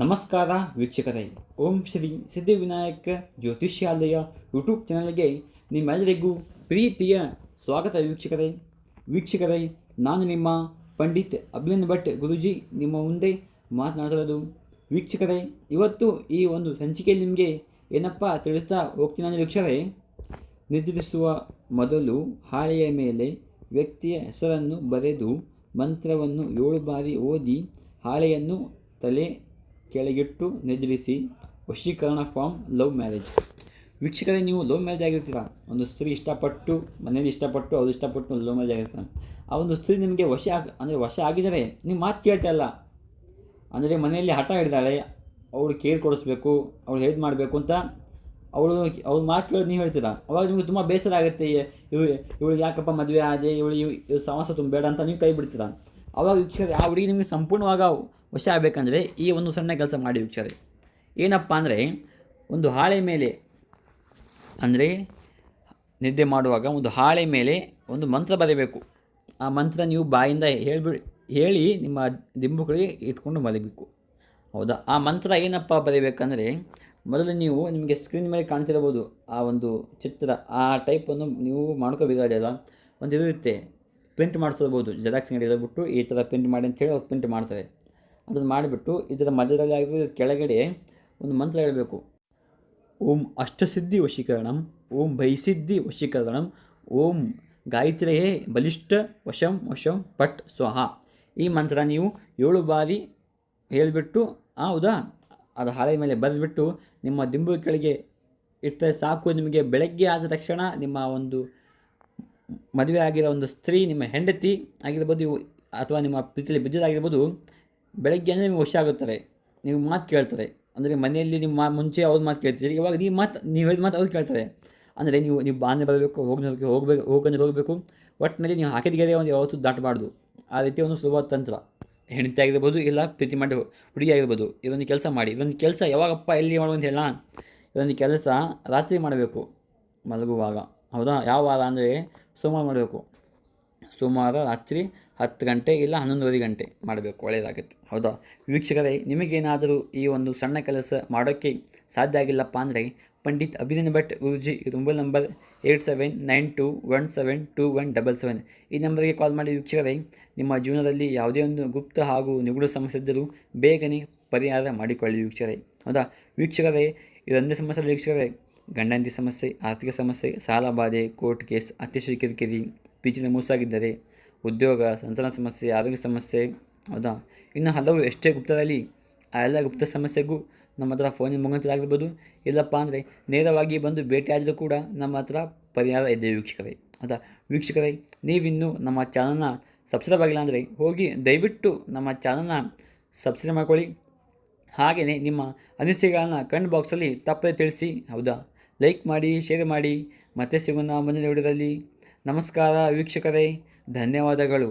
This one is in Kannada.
ನಮಸ್ಕಾರ ವೀಕ್ಷಕರೇ. ಓಂ ಶ್ರೀ ಸಿದ್ಧಿವಿನಾಯಕ ಜ್ಯೋತಿಷ್ಯಾಲಯ ಯೂಟ್ಯೂಬ್ ಚಾನಲ್ಗೆ ನಿಮ್ಮೆಲ್ಲರಿಗೂ ಪ್ರೀತಿಯ ಸ್ವಾಗತ ವೀಕ್ಷಕರೇ. ವೀಕ್ಷಕರೇ, ನಾನು ನಿಮ್ಮ ಪಂಡಿತ್ ಅಭಿನಂದ್ ಭಟ್ ಗುರುಜಿ. ನಿಮ್ಮ ಮುಂದೆ ಮಾತನಾಡಿರೋದು ವೀಕ್ಷಕರೇ, ಇವತ್ತು ಈ ಒಂದು ಸಂಚಿಕೆಯಲ್ಲಿ ನಿಮಗೆ ಏನಪ್ಪ ತಿಳಿಸ್ತಾ ಹೋಗ್ತೀನಿ ವೀಕ್ಷಕರೇ ನಿದ್ರಿಸುವ ಮೊದಲು ಹಾಳೆಯ ಮೇಲೆ ವ್ಯಕ್ತಿಯ ಹೆಸರನ್ನು ಬರೆದು ಮಂತ್ರವನ್ನು ಏಳು ಬಾರಿ ಓದಿ ಹಾಳೆಯನ್ನು ತಲೆ ಕೆಳಗಿಟ್ಟು ನಿದ್ರಿಸಿ ವಶೀಕರಣ ಫಾರ್ಮ್ ಲವ್ ಮ್ಯಾರೇಜ್ ವೀಕ್ಷಕರೇ, ನೀವು ಲವ್ ಮ್ಯಾರೇಜ್ ಆಗಿರ್ತೀರ? ಒಂದು ಸ್ತ್ರೀ ಇಷ್ಟಪಟ್ಟು ಮನೇಲಿ ಇಷ್ಟಪಟ್ಟು, ಅವ್ರು ಇಷ್ಟಪಟ್ಟು ಲವ್ ಮ್ಯಾರೇಜ್ ಆಗಿರ್ತಾರೆ. ಆ ಒಂದು ಸ್ತ್ರೀ ನಿಮಗೆ ವಶ ಆಗ, ಅಂದರೆ ವಶ ಆಗಿದರೆ ನೀವು ಮಾತು ಕೇಳ್ತಾ ಇಲ್ಲ. ಅಂದರೆ ಮನೆಯಲ್ಲಿ ಹಠ ಹಿಡಿದಾಳೆ ಅವಳು ಕೇರ್ ಕೊಡಿಸ್ಬೇಕು, ಅವಳು ಹೇಗೆ ಮಾಡಬೇಕು ಅಂತ ಅವಳು ಅವ್ಳ ಮಾತು ಕೇಳೋದು ನೀವು ಹೇಳ್ತೀರಾ? ಅವಾಗ ನಿಮಗೆ ತುಂಬ ಬೇಸರ ಆಗುತ್ತೆ, ಇವಳು ಇವಳು ಯಾಕಪ್ಪ ಮದುವೆ ಆದೆ ಇವಳು ಇವ್ ಸಮಸ್ಯೆ ತುಂಬ ಬೇಡ ಅಂತ ನೀವು ಕೈ ಬಿಡ್ತೀರಾ? ಅವಾಗ ವೀಕ್ಷಕರು, ಆ ಹುಡುಗಿ ನಿಮಗೆ ಸಂಪೂರ್ಣವಾಗ ವಶ ಆಗಬೇಕಂದ್ರೆ ಈ ಒಂದು ಸಣ್ಣ ಕೆಲಸ ಮಾಡಿ ವೀಕ್ಷಕರೇ. ಏನಪ್ಪ ಅಂದರೆ, ಒಂದು ಹಾಳೆ ಮೇಲೆ, ಅಂದರೆ ನಿದ್ದೆ ಮಾಡುವಾಗ ಒಂದು ಹಾಳೆ ಮೇಲೆ ಒಂದು ಮಂತ್ರ ಬರೀಬೇಕು. ಆ ಮಂತ್ರ ನೀವು ಬಾಯಿಂದ ಹೇಳಿಬಿಡಿ ಹೇಳಿ ನಿಮ್ಮ ದಿಂಬುಗಳಿಗೆ ಇಟ್ಕೊಂಡು ಮಲಗಬೇಕು. ಹೌದಾ? ಆ ಮಂತ್ರ ಏನಪ್ಪ ಬರೀಬೇಕಂದ್ರೆ, ಮೊದಲು ನೀವು ನಿಮಗೆ ಸ್ಕ್ರೀನ್ ಮೇಲೆ ಕಾಣ್ತಿರ್ಬೋದು ಆ ಒಂದು ಚಿತ್ರ. ಆ ಟೈಪನ್ನು ನೀವು ಮಾಡ್ಕೋಬೇಕಾದಲ್ಲ ಒಂದು ಇರುತ್ತೆ ಪ್ರಿಂಟ್ ಮಾಡಿಸ್ಬೋದು ಜೆರಾಕ್ಸ್ ಅಂಗಡಿ ಬಿಟ್ಟು ಈ ಥರ ಪ್ರಿಂಟ್ ಮಾಡಿ ಅಂತೇಳಿ ಅವ್ರು ಪ್ರಿಂಟ್ ಮಾಡ್ತಾರೆ. ಅದನ್ನು ಮಾಡಿಬಿಟ್ಟು ಇದರ ಮಧ್ಯದಲ್ಲಿ ಆಗಿರೋ ಕೆಳಗಡೆ ಒಂದು ಮಂತ್ರ ಹೇಳಬೇಕು. ಓಂ ಅಷ್ಟಸಿದ್ಧಿ ವಶೀಕರಣಂ, ಓಂ ಭೈಸಿದ್ಧಿ ವಶೀಕರಣಂ, ಓಂ ಗಾಯತ್ರಿಯೇ ಬಲಿಷ್ಠ ವಶಂ ವಶಂ ಪಟ್ ಸ್ವಹ. ಈ ಮಂತ್ರ ನೀವು ಏಳು ಬಾರಿ ಹೇಳಿಬಿಟ್ಟು ಹೌದಾ ಅದು ಹಾಳೆ ಮೇಲೆ ಬರೆದ್ಬಿಟ್ಟು ನಿಮ್ಮ ದಿಂಬು ಕೆಳಗೆ ಇಟ್ಟರೆ ಸಾಕು ನಿಮಗೆ. ಬೆಳಗ್ಗೆ ಆದ ತಕ್ಷಣ ನಿಮ್ಮ ಒಂದು ಮದುವೆ ಆಗಿರೋ ಒಂದು ಸ್ತ್ರೀ ನಿಮ್ಮ ಹೆಂಡತಿ ಆಗಿರ್ಬೋದು ಅಥವಾ ನಿಮ್ಮ ಪ್ರೀತಿಯಲ್ಲಿ ಬಿದ್ದಿದ್ದಾಗಿರ್ಬೋದು, ಬೆಳಗ್ಗೆ ಅಂದರೆ ನಿಮಗೆ ಆಗುತ್ತಾರೆ ನೀವು ಮಾತು ಕೇಳ್ತಾರೆ. ಅಂದರೆ ಮನೆಯಲ್ಲಿ ನಿಮ್ಮ ಮುಂಚೆ ಅವ್ರ ಮಾತು ಕೇಳ್ತೀರಿ ಇವಾಗ ನೀವು ಮಾತು, ನೀವು ಹೇಳಿದ ಮಾತು ಅವ್ರು ಕೇಳ್ತಾರೆ. ಅಂದರೆ ನೀವು ನೀವು ಬಾಂಧೆ ಬರಬೇಕು ಹೋಗಿ ಹೋಗಬೇಕು ಹೋಗಂದ್ರೆ ಹೋಗಬೇಕು ಒಟ್ಟಿನಲ್ಲಿ ನೀವು ಹಾಕಿದ ಗೆರೆ ಒಂದು ಯಾವತ್ತೂ ದಾಟಬಾರ್ದು. ಆ ರೀತಿ ಒಂದು ಸುಲಭ ತಂತ್ರ. ಹೆಂಡತಿ ಆಗಿರ್ಬೋದು, ಇಲ್ಲ ಪ್ರೀತಿ ಮಾಡಿ ಹುಡುಗಿ ಆಗಿರ್ಬೋದು, ಇದೊಂದು ಕೆಲಸ ಮಾಡಿ. ಇದೊಂದು ಕೆಲಸ ಯಾವಾಗಪ್ಪ ಎಲ್ಲಿ ಮಾಡುವಂತ ಹೇಳ ಇದೊಂದು ಕೆಲಸ ರಾತ್ರಿ ಮಾಡಬೇಕು, ಮಲಗುವಾಗ. ಹೌದಾ? ಯಾವ ವಾರ ಅಂದರೆ ಸೋಮವಾರ ಮಾಡಬೇಕು. ಸೋಮವಾರ ರಾತ್ರಿ ಹತ್ತು ಗಂಟೆ ಇಲ್ಲ ಹನ್ನೊಂದುವರೆ ಗಂಟೆ ಮಾಡಬೇಕು. ಒಳ್ಳೆಯದಾಗುತ್ತೆ ಹೌದಾ? ವೀಕ್ಷಕರೇ, ನಿಮಗೇನಾದರೂ ಈ ಒಂದು ಸಣ್ಣ ಕೆಲಸ ಮಾಡೋಕ್ಕೆ ಸಾಧ್ಯ ಆಗಿಲ್ಲಪ್ಪ ಅಂದರೆ Pandit Abhinand Bhat Guruji mobile number eight seven nine two one seven two one double seven. ಈ ನಂಬರ್ಗೆ ಕಾಲ್ ಮಾಡಿ ವೀಕ್ಷಕರೇ, ನಿಮ್ಮ ಜೀವನದಲ್ಲಿ ಯಾವುದೇ ಒಂದು ಗುಪ್ತ ಹಾಗೂ ನಿಗೂಢ ಸಮಸ್ಯೆ ಇದ್ದರೂ ಬೇಗನೆ ಪರಿಹಾರ ಮಾಡಿಕೊಳ್ಳಿ ವೀಕ್ಷಕರೇ. ಹೌದಾ? ವೀಕ್ಷಕರೇ, ಇದೊಂದೇ ಸಮಸ್ಯೆ ವೀಕ್ಷಕರೇ. ಗಂಡಂತಿ ಸಮಸ್ಯೆ, ಆರ್ಥಿಕ ಸಮಸ್ಯೆ, ಸಾಲ ಬಾಧೆ, ಕೋರ್ಟ್ ಕೇಸ್ ಅತಿಶಯ ಕಿರಿಕಿರಿ ಪಿಚಿನ ಮೂಸಾಗಿದ್ದರೆ ಉದ್ಯೋಗ, ಸಂತಾನ ಸಮಸ್ಯೆ, ಆರೋಗ್ಯ ಸಮಸ್ಯೆ, ಹೌದಾ? ಇನ್ನು ಹಲವು ಎಷ್ಟೇ ಗುಪ್ತದಲ್ಲಿ ಆ ಎಲ್ಲ ಗುಪ್ತ ಸಮಸ್ಯೆಗೂ ನಮ್ಮ ಹತ್ರ ಫೋನಿನ ಮುಖಾಂತರ ಆಗಿರ್ಬೋದು. ಇಲ್ಲಪ್ಪ ಅಂದರೆ ನೇರವಾಗಿ ಬಂದು ಭೇಟಿಯಾದರೂ ಕೂಡ ನಮ್ಮ ಹತ್ರ ಪರಿಹಾರ ಇದೆ ವೀಕ್ಷಕರೇ, ಹೌದಾ? ವೀಕ್ಷಕರೇ, ನೀವಿನ್ನೂ ನಮ್ಮ ಚಾನಲ್ನ ಸಬ್ಸ್ಕ್ರೈಬ್ ಆಗಿಲ್ಲ ಅಂದರೆ ಹೋಗಿ ದಯವಿಟ್ಟು ನಮ್ಮ ಚಾನಲ್ನ ಸಬ್ಸ್ಕ್ರೈಬ್ ಮಾಡ್ಕೊಳ್ಳಿ. ಹಾಗೆಯೇ ನಿಮ್ಮ ಅನಿಸಿಕೆಗಳನ್ನ ಕಮೆಂಟ್ ಬಾಕ್ಸಲ್ಲಿ ತಪ್ಪದೆ ತಿಳಿಸಿ, ಹೌದಾ? ಲೈಕ್ ಮಾಡಿ ಶೇರ್ ಮಾಡಿ. ಮತ್ತೆ ಸಿಗೋಣ ಮುಂದಿನ ವಿಡಿಯೋದಲ್ಲಿ. ನಮಸ್ಕಾರ ವೀಕ್ಷಕರೇ. ಧನ್ಯವಾದಗಳು.